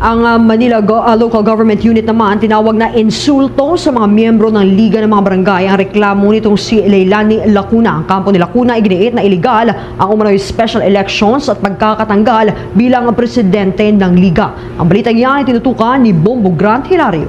Ang ah, Manila Go- ah, Local Government Unit naman tinawag na insulto sa mga miyembro ng Liga ng mga Barangay ang reklamo nitong si Leilani Lacuna. Ang kampo ni Lacuna iginiit na iligal ang umano'y special elections at pagkakatanggal bilang presidente ng Liga. Ang balitang yan ay tinutukan ni Bombo Grant Hilario.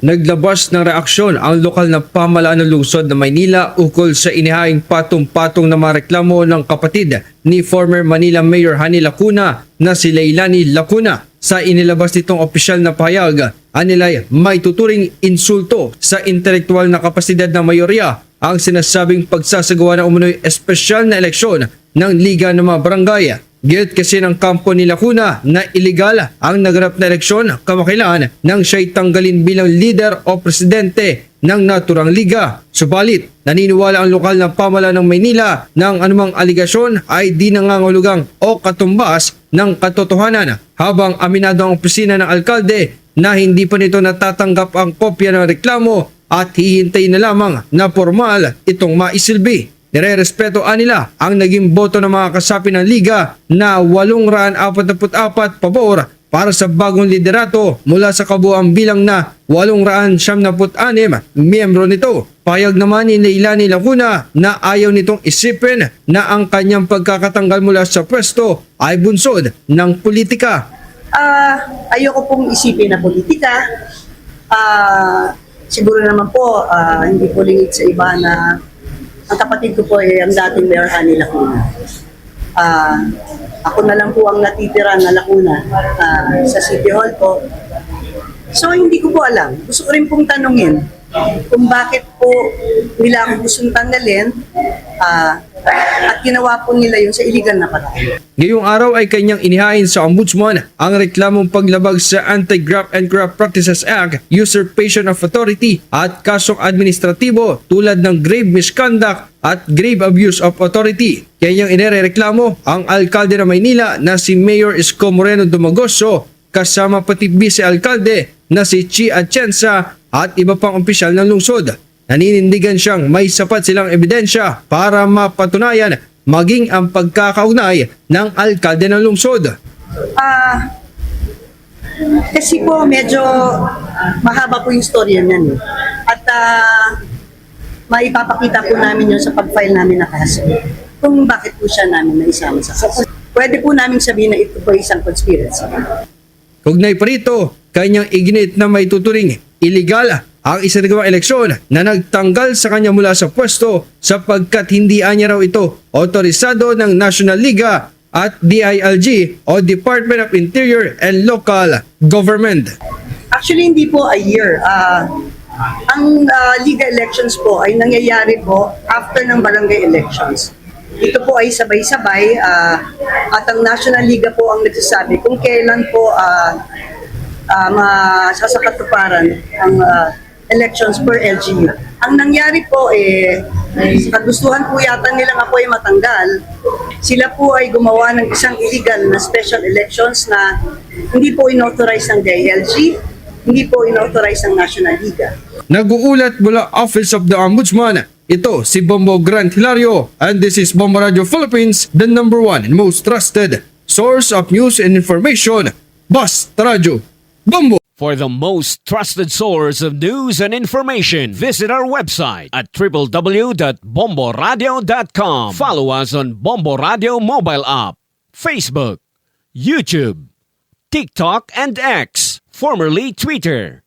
Naglabas ng reaksyon ang lokal na pamalaan ng lungsod ng Maynila ukol sa inihaing patong-patong na mga reklamo ng kapatid ni former Manila Mayor Hani Lacuna na si Leilani Lacuna. Sa inilabas nitong opisyal na pahayag, anilay may tuturing insulto sa intelektual na kapasidad ng mayorya ang sinasabing pagsasagawa ng umunoy espesyal na eleksyon ng Liga ng mga Barangay. Gilt kasi ng kampo ni Lacuna na iligal ang naganap na eleksyon kamakailan nang siya'y tanggalin bilang leader o presidente ng naturang liga. Subalit, naniniwala ang lokal na pamalaan ng Maynila ng anumang aligasyon ay di nangangulugang o katumbas ng katotohanan habang aminado ang opisina ng alkalde na hindi pa nito natatanggap ang kopya ng reklamo at hihintay na lamang na formal itong maisilbi. Nire-respeto nila ang naging boto ng mga kasapi ng liga na 844 pabor para sa bagong liderato mula sa kabuang bilang na 876 miyembro nito. Payag naman ni Leilani Lacuna na ayaw nitong isipin na ang kanyang pagkakatanggal mula sa pwesto ay bunsod ng politika. Ah, ayoko pong isipin na politika. Ah, siguro naman po, ah, hindi po lingid sa iba na ang kapatid ko po ay ang dating Mayor Hani Lacuna. Ah, ako na lang po ang natitira na Lacuna ah, sa City Hall po. So, hindi ko po alam. Gusto ko rin pong tanungin kung bakit po nila ako gustong tanggalin ah, at ginawa po nila yun sa illegal na paraan. Ngayong araw ay kanyang inihain sa Ombudsman ang reklamong paglabag sa Anti-Graft and Graft Practices Act, Usurpation of Authority at kasong administratibo tulad ng grave misconduct at grave abuse of authority. Kanyang inireklamo ang alkalde ng Maynila na si Mayor Isko Moreno Dumagoso kasama pati vice-alkalde na si Chi Atienza at iba pang opisyal ng lungsod. Naninindigan siyang may sapat silang ebidensya para mapatunayan maging ang pagkakaugnay ng alkalde ng lungsod. Ah, kasi po medyo mahaba po yung storya niyan. At ah, maipapakita po namin yun sa pag-file namin na kaso. Kung bakit po siya namin naisama sa kaso. Pwede po namin sabihin na ito po isang conspiracy. Kugnay pa rito, kanyang iginit na may tuturing illegal ang isinagawang eleksyon na nagtanggal sa kanya mula sa pwesto sapagkat hindi anya raw ito otorisado ng National Liga at DILG o Department of Interior and Local Government. Actually, hindi po a year. Ah, ang ah, Liga elections po ay nangyayari po after ng barangay elections. Ito po ay sabay-sabay ah, at ang National Liga po ang nagsasabi kung kailan po uh, masasakatuparan ang ah, elections per LGU. Ang nangyari po eh, sa kagustuhan po yata nilang ako ay matanggal, sila po ay gumawa ng isang illegal na special elections na hindi po inauthorize ng DILG, hindi po inauthorize ng National Liga. Nag-uulat mula Office of the Ombudsman. Ito si Bombo Grant Hilario and this is Bombo Radio Philippines, the number one and most trusted source of news and information. Basta Radio. Bombo! For the most trusted source of news and information, visit our website at www.bomboradio.com. Follow us on Bombo Radio mobile app, Facebook, YouTube, TikTok, and X, formerly Twitter.